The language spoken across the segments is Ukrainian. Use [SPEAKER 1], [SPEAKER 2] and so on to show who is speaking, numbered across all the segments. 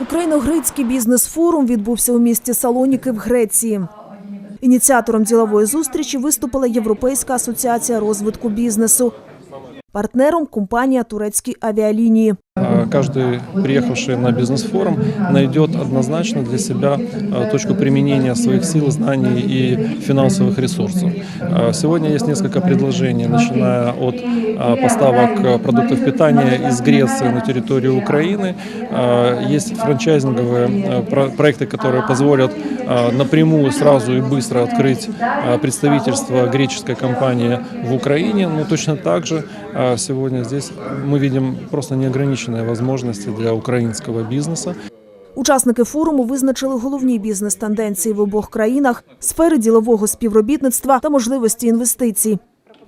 [SPEAKER 1] Україно-грецький бізнес-форум відбувся у місті Салоніки в Греції. Ініціатором ділової зустрічі виступила Європейська асоціація розвитку бізнесу. Партнером компанія турецькі авіалінії.
[SPEAKER 2] А Каждый приехавший на бизнес-форум найдет однозначно для себя а, точку применения своих сил, знаний и финансовых ресурсов. А, Сегодня есть несколько предложений, начиная от поставок продуктов питания из Греции на территорию Украины. Есть франчайзинговые про- проекты, которые позволят напрямую, сразу и быстро открыть представительство греческой компании в Украине. Но точно так же сегодня здесь мы видим просто неограниченные возможности для украинского бизнеса.
[SPEAKER 1] Учасники форуму визначили головні бізнес-тенденції в обох країнах, сфери ділового співробітництва та можливості інвестицій.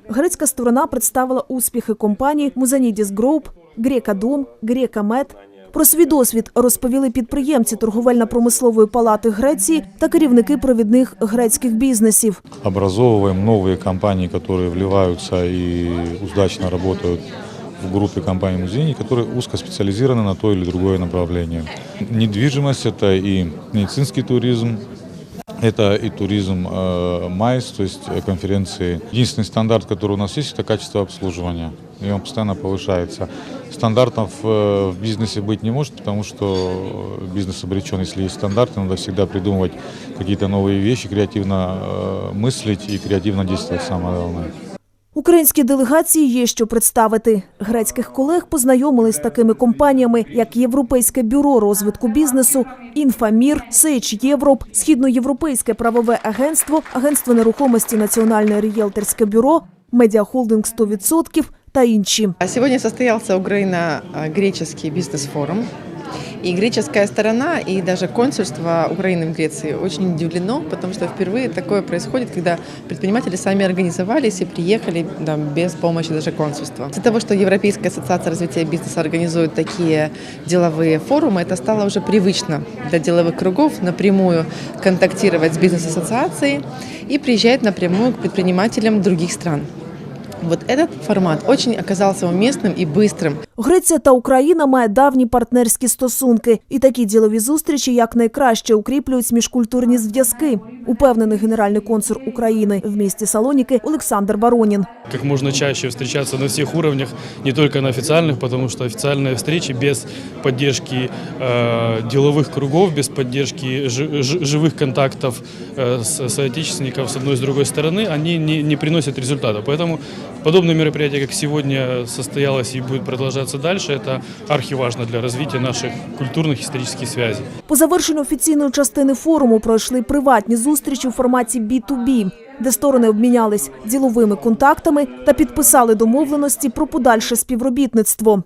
[SPEAKER 1] Грецька сторона представила успіхи компаній Музанідіс Group, Грека Дом, Грека Мед. Про свій досвід розповіли підприємці торговельно-промислової палати Греції та керівники провідних грецьких бізнесів.
[SPEAKER 3] образовываем новые компании, которые вливаются и удачно работают в группе компаний музеев, которые узкоспециализированы на то или другое направление. Недвижимость – это и медицинский туризм, это и туризм э, МАИС, то есть э, конференции. Единственный стандарт, который у нас есть, это качество обслуживания. И он постоянно повышается. Стандартов э, в бизнесе быть не может, потому что э, бизнес обречен, если есть стандарты, надо всегда придумывать какие-то новые вещи, креативно э, мыслить и креативно действовать, самое главное.
[SPEAKER 1] Українській делегації є що представити. Грецьких колег познайомили з такими компаніями, як Європейське бюро розвитку бізнесу, Інфамір, Сейч Європ, Східноєвропейське правове агентство, Агентство нерухомості Національне рієлтерське бюро, Медіахолдинг 100% та інші.
[SPEAKER 4] А Сегодня состоялся Украино-греческий бизнес-форум. И греческая сторона, и даже консульство Украины в Греции очень удивлено, потому что впервые такое происходит, когда предприниматели сами организовались и приехали да, без помощи даже консульства. Из-за того, что Европейская ассоциация развития бизнеса организует такие деловые форумы, это стало уже привычно для деловых кругов напрямую контактировать с бизнес-ассоциацией и приезжать напрямую к предпринимателям других стран. Вот этот формат очень оказался уместным и быстрым.
[SPEAKER 1] Греція та Україна має давні партнерські стосунки, і такі ділові зустрічі якнайкраще укріплюють міжкультурні зв'язки. Упевнений генеральний консул України в місті Салоніки Олександр Баронін.
[SPEAKER 5] как можно чаще встречаться на всех уровнях, не только на официальных, потому что официальные встречи без поддержки э, деловых кругов, без поддержки жи- жи- живых контактов э, с соотечественников с одной и с другой стороны, они не, не приносят результата. Поэтому подобное мероприятие, как сегодня состоялось и будет продолжаться дальше, это архиважно для развития наших культурных и исторических связей.
[SPEAKER 1] По завершенню офіційної частини форуму пройшли приватні зустрічі у форматі B2B, де сторони обмінялись діловими контактами та підписали домовленості про подальше співробітництво.